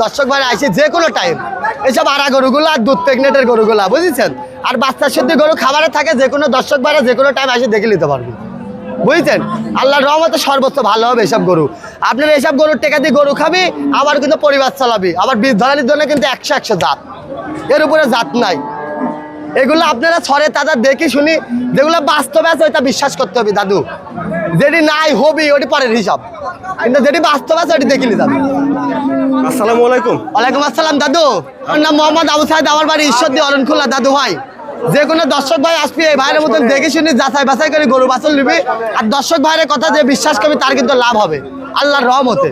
দর্শক ভাই আসে যে কোনো টাইম এসব আড়া গরুগুলো আর দুধ প্রেগনেন্টের গরুগুলা, বুঝেছেন? আর বাচ্চার সাথে গরু খাবারে থাকে, যে কোনো দর্শক ভাইরা যে কোনো টাইম এসে দেখে নিতে পারবে। বুঝছেন? আল্লাহর রহমতে সর্বোচ্চ ভালো হবে এসব গরু। আপনার এসব গরুর টেকা দিয়ে গরু খাবি, আবার কিন্তু পরিবার চালাবি। আবার বীজ ধরানির জন্য কিন্তু একশো একশো জাত। এর উপরে জাত নাই। এগুলো আপনারা ছড়ে তাদের দেখি শুনি যেগুলো বাস্তবে আছে, ওইটা বিশ্বাস করতে হবে, দাদু। যেটি নাই, হবি, ওটি পরের হিসাব। কিন্তু যেটি বাস্তব আছে, ওটি দেখে নিতে হবে। আসসালামু আলাইকুম। ওয়ালাইকুম আসসালাম দাদু। আমার নাম মোহাম্মদ আবু সাহেদ আমার বাড়ি ঈশ্বরদী অরণখোলা দাদু ভাই। যে কোনো দর্শক ভাই আসবি এই ভাইয়ের মতন দেখে শুনি যাচাই বাছাই করে গরু বাছল নিবি। আর দর্শক ভাইয়ের কথা যে বিশ্বাস করবি তার কিন্তু লাভ হবে। আল্লাহর রহমতে।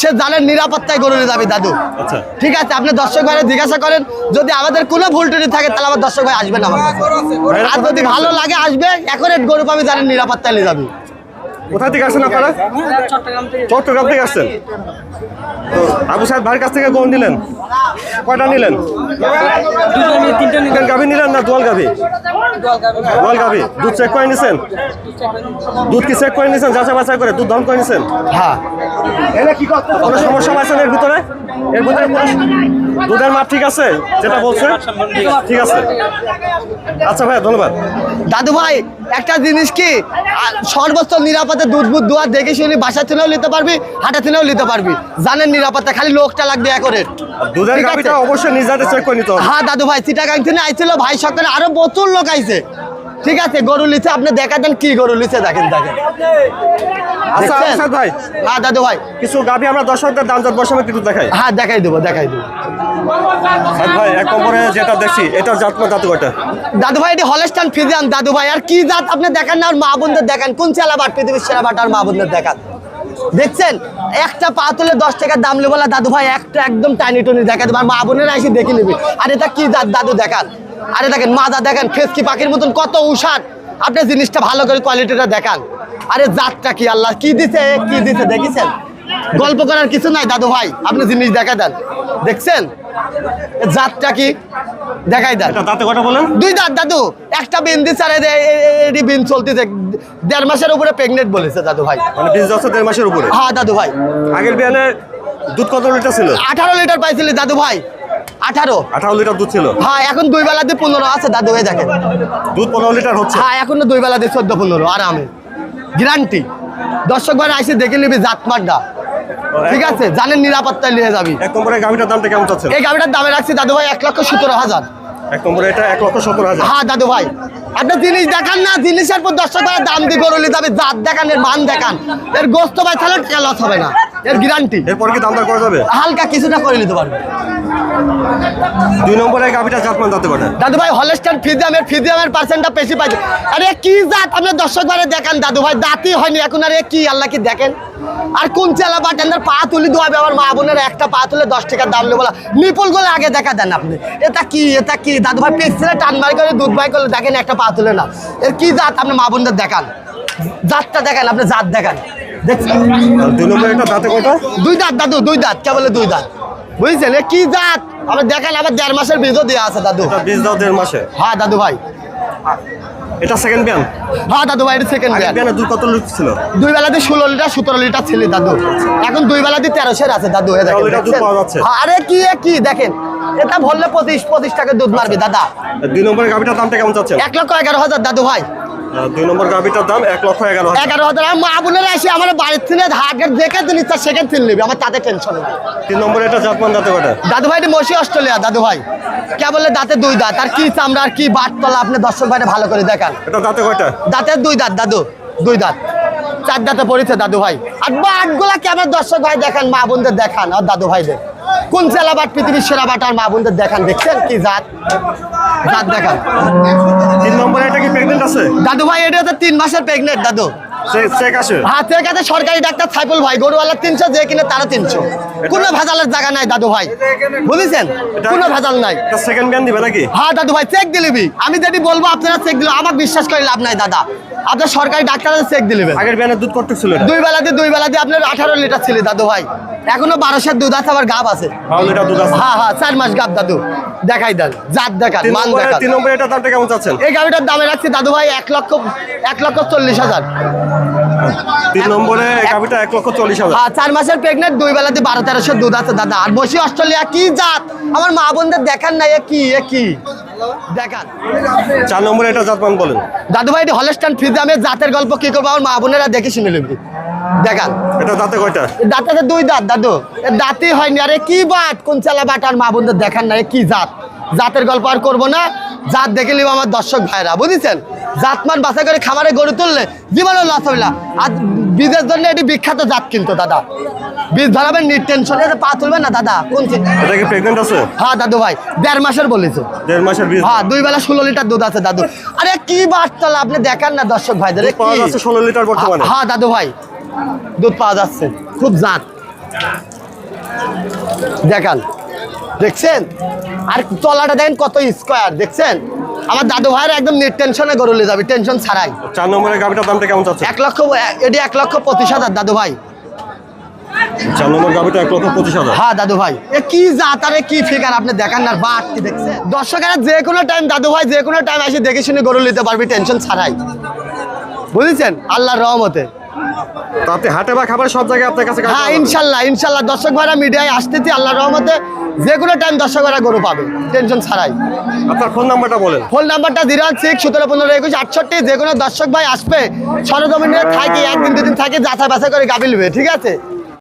সে জানেন নিরাপত্তায় গরু নিয়ে যাবে দাদু। আচ্ছা। ঠিক আছে আপনি দর্শক ভাইয়ের জিজ্ঞাসা করেন যদি আমাদের কোনো ভুল টুটি থাকে তাহলে আমার দর্শক ভাই আসবেন আমার আর যদি ভালো লাগে আসবে এখন গরু পাবি জানেন নিরাপত্তায় নিয়ে যাবি। কোথা থেকে আসছেন আপনারা? চট্টগ্রাম থেকে আসছেন। তো আবু সাহেব ভাইয়ের কাছ থেকে কোন নিলেন? কয়টা নিলেন? গাভি নিলেন না দোয়াল গাভি? দোয়াল গাভি। দুধ চেক করে নিছেন? দুধ কি চেক করে নিছেন? যাচাই বাছাই করে দুধ দম করে নিছেন? হ্যাঁ। কোনো সমস্যা পাইছেন এর ভিতরে? এর ভিতরে দুধের মাপ ঠিক আছে? যেটা বলছে? ঠিক আছে। আচ্ছা ভাই ধন্যবাদ। দাদু ভাই একটা জিনিস কি? সর্বোচ্চ নিরাপদে দুধ বুধ দুয়ার দেখে শুনি বাসা থেকেও নিতে পারবি হাটা থেকেও নিতে পারবি। জানেন নিরাপত্তা খালি লোকটা লাগবে করে। দুধের ঠিক অবশ্যই নিজ হাতে চেক করে নিতে হবে। হ্যাঁ দাদু ভাই চিটাগাং থেকে আইছিল ভাই সকালে আরও প্রচুর লোক আইছে। ঠিক আছে গরু লিচে আপনি দেখা দেন কি গরু লিছে দেখেন দেখেন। আচ্ছা দেখছেন? ভাই। হ্যাঁ দাদু ভাই। কিছু গাভি আমরা দর্শকদের দাম বসামে একটু দেখাই। হ্যাঁ দেখাই দেবো দেখাই দেবো। ভাই এক নম্বরে যেটা দেখছি এটা জাত না জাত কয়টা? দাদু ভাই এটি হলস্টান ফিজিয়ান দাদু ভাই। আর কি জাত আপনি দেখান না আর মা বোনদের দেখান। কোন চেলাবাট পৃথিবীর সেরাবাট আর মা বোনদের দেখান? দেখছেন? একটা পা তুলে দশ টাকার দাম নেব না দাদু ভাই একটা একদম টানি টনি দেখা দেবো। আর মা বোনেরা এসে দেখে নিবি। আর এটা কি জাত দাদু দেখান। আরে দেখেন মাজা দেখেন ফেসকি পাখির মতন কত উষার আপনি জিনিসটা ভালো করে কোয়ালিটিটা দেখান। আরে জাতটা কি আল্লাহ কি দিছে কি দিছে দেখেছেন? গল্প করার কিছু নাই দাদু ভাই আপনি জিনিস দেখা দেন। দেখছেন? জাতটা কি? দেখাই দেন। দাঁতে বলেন? দুই দাঁত দাদু। একটা বিন দিচ্ছে আর এটি বিন চলতেছে। দেড় মাসের উপরে প্রেগনেন্ট বলেছে দাদু ভাই। মানে বিশ বছর দেড় মাসের উপরে? হ্যাঁ দাদু ভাই। আগের বিয়ানে দুধ কত লিটার ছিল? আঠারো লিটার পাইছিলি দাদু ভাই। আঠারো? আঠারো লিটার দুধ ছিল। হ্যাঁ এখন দুই বেলা দিয়ে পনেরো আছে দাদু হয়ে দেখেন। দুধ পনেরো লিটার হচ্ছে। হ্যাঁ এখনও দুই দিয়ে চোদ্দ পনেরো আরামে। গ্যারান্টি দর্শক ভাই আইসে দেখে নিবি জাতমারটা ঠিক আছে জানেন নিরাপত্তায় নিয়ে যাবি। এক নম্বরে গাভিটার দামটা কেমন চাচ্ছেন? এই গাড়িটার দামে রাখছি দাদু ভাই এক লক্ষ সতেরো হাজার। এক নম্বরে এটা এক লক্ষ সত্তর হাজার। হ্যাঁ দাদু ভাই। আপনি জিনিস দেখান না জিনিসের পর দর্শক ভাই দাম দিয়ে গরু নিতে হবে জাত দেখান এর মান দেখান। এর গোস্ত ভাই তাহলে লস হবে না। এর গ্যারান্টি এরপর কি দামটা করা যাবে? হালকা কিছুটা করে নিতে পারবে। দুই নম্বরে গাভিটা জাতমান দাঁতে কটা দাদু ভাই হলস্টান ফিজিয়ামের ফিজিয়ামের পার্সেন্টটা বেশি পাইছে। আরে কি জাত? আপনি দর্শক ভাই দেখান দাদু ভাই দাঁতই হয়নি এখন আরে কি আল্লাহ কি দেখেন? আর কোন চেলা বা টেন্ডার পা তুলি দোয়াবে আমার মা বোনের একটা পা তুলে দশ টাকার দাম নেব। নিপুলগুলো আগে দেখা দেন আপনি। এটা কি এটা কি? দাদু ভাই পেছনে টান বাই করে দুধ বাই করলে দেখেন একটা পা তুলে না। এর কি জাত? আপনি মা বোনদের দেখান। জাতটা দেখান আপনি জাত দেখান। দেখছেন দুই নম্বরে এটা দাঁতে কটা দুই দাঁত দাদু দুই দাঁত। কে বলে দুই দাঁত? বুঝছেন? এ কি জাত? আমার দেখান আবার দেড় মাসের বীজও দেওয়া আছে দাদু। বীজ দাও দেড় মাসে? হ্যাঁ দাদু ভাই। এটা সেকেন্ড বিয়ান হ্যাঁ দাদু ভাই এটা সেকেন্ড আগের বিয়ানে দুধ কত লিটার ছিল? দুই বেলাতে ষোলো লিটার সতেরো লিটার ছিল দাদু। এখন দুই বেলাতে তেরোশের আছে দাদু যাচ্ছে। হ্যাঁ, আরে কি এ কি দেখেন এটা ভরলে পঁচিশ পঁচিশ টাকা দুধ মারবে দাদা। আর দুই নম্বরের গাভিটার দামটা কেমন চাচ্ছেন? এক লক্ষ এগারো হাজার দাদু ভাই। দুই নম্বর গাভিটার দাম এক লক্ষ এগারো এগারো হাজার। মা বোনেরা এসে আমার বাড়ির থেকে হাটের দেখে দিন ইচ্ছা সেকেন্ড তিন নেবে আমার তাতে টেনশন নাই। তিন নম্বরে এটা জাতমান দাঁতে কটা? দাদু ভাই মসি অস্ট্রেলিয়া দাদু ভাই। কে বলে দাঁতে দুই দাঁত? আর কি চামড়া আর কি বাট তলা আপনি দর্শক ভাইটা ভালো করে দেখান। এটা দাঁতে কয়টা? দাঁতের দুই দাঁত দাদু। দুই দাঁত। চার দাঁতে পড়েছে দাদু ভাই। আর বাটগুলা দর্শক ভাই দেখান মা বোনদের দেখান আর দাদু ভাইদের। কোন সেলা বাট পৃথিবীর সেরা বাট আর মা বোনদের দেখান দেখছেন কি জাত? জাত দেখান তিন নম্বরে এটা কি প্রেগনেন্ট আছে? দাদু ভাই এটা তো তিন মাসের প্রেগনেন্ট দাদু। চেক কাছে সরকারি ডাক্তার সাইফুল ভাই গরুওয়ালা তিনশো যে কিনে তারা তিনশো। কোনো ভেজালের জায়গা নাই দাদু ভাই। বুঝেছেন? কোনো ভেজাল নাই। সেকেন্ড বিয়ান দিবে নাকি? হ্যাঁ দাদু ভাই চেক দিলিবি আমি যেটি বলব আপনারা চেক দিল আমার বিশ্বাস করে লাভ নাই দাদা। আপনার সরকারি ডাক্তার চেক দিলিবেন আগের বিয়ানের দুধ কত ছিল দুই বেলাতে দুই বেলাতে আপনার আঠারো লিটার ছিল দাদু ভাই। এখনও বারোশের দুধ আছে আবার গাব আছে। লিটার দুধ আছে। হ্যাঁ হ্যাঁ চার মাস গাব দাদু। দেখাই দেন জাত দেখান মান দেখান। তিন নম্বরে এটা দামটা কেমন চাচ্ছেন? এই গাড়িটার দামে রাখছি দাদু ভাই এক লক্ষ এক লক্ষ চল্লিশ হাজার। তিন নম্বরে গাভিটা এক লক্ষ চল্লিশ হাজার। হ্যাঁ চার মাসের প্রেগনেন্ট দুই বেলাতে বারো তেরোশো দুধ আছে দাদা। আর বসি অস্ট্রেলিয়া কি জাত? আমার মা বোনদের দেখান না এ কি এ কি? দেখান। চার নম্বরে এটা জাতমান বলেন। দাদু ভাই হলস্টান ফ্রিজামের জাতের গল্প কি করব? আমার মা বোনেরা দেখে শুনে নেবি। দেখান। এটা দাঁতে কয়টা? দাঁতে দুই দাঁত দাদু। দাঁতই হয়নি। আরে কি বাট কোন চালা বাট আর মা বোনদের দেখান না কি জাত? জাতের গল্প আর করব না। জাত দেখে নিব আমার দর্শক ভাইরা বুঝেছেন? জাতমান বাছাই করে খামারে গড়ে তুললে জীবনে লস হইলা আর বীজের জন্য এটি বিখ্যাত জাত কিন্তু দাদা। বীজ ধরাবেন নিট টেনশন পা তুলবেন না দাদা। কোন চিন্তা এটা কি প্রেগনেন্ট আছে? হ্যাঁ দাদু ভাই দেড় মাসের বলেছে। দেড় মাসের বীজ? হ্যাঁ দুই বেলা ষোলো লিটার দুধ আছে দাদু। আরে কি বাটতলা আপনি দেখান না দর্শক ভাইদের দুধ ষোলো লিটার বর্তমানে। হ্যাঁ দাদু ভাই। দুধ পাওয়া যাচ্ছে। খুব জাত। দেখান। দেখছেন? আর তলাটা দেখেন কত স্কোয়ার দেখছেন? আমার দাদু ভাইয়ের একদম নেট টেনশনে গরুলে যাবে টেনশন ছাড়াই। চার নম্বরে গাভিটার দামটা কেমন চাচ্ছে? এক লক্ষ এটি এক লক্ষ পঁচিশ হাজার দাদু ভাই। চার নম্বর গাভিটা এক লক্ষ পঁচিশ হাজার। হ্যাঁ দাদু ভাই। এ কি জাত আরে কি ফিগার আপনি দেখান না বাট কি দেখছেন? দর্শকেরা যে কোনো টাইম দাদু ভাই যে কোনো টাইম এসে দেখে শুনে গরু নিতে পারবি টেনশন ছাড়াই। বুঝেছেন? আল্লাহর রহমতে। তাতে হাটে বা খাবার সব জায়গায় আপনার কাছে হ্যাঁ ইনশাল্লাহ ইনশাল্লাহ। দর্শক ভাইরা মিডিয়ায় আসতেছি আল্লাহ রহমতে যে কোনো টাইম দর্শক ভাইরা গরু পাবে টেনশন ছাড়াই। আপনার ফোন নাম্বারটা বলেন। ফোন নাম্বারটা জিরো সিক্স সতেরো পনেরো একুশ আটষট্টি যে কোনো দর্শক ভাই আসবে সরজমিনে থাকে একদিন দুদিন থাকে যাচাই বাছাই করে গাবিলবে ঠিক আছে?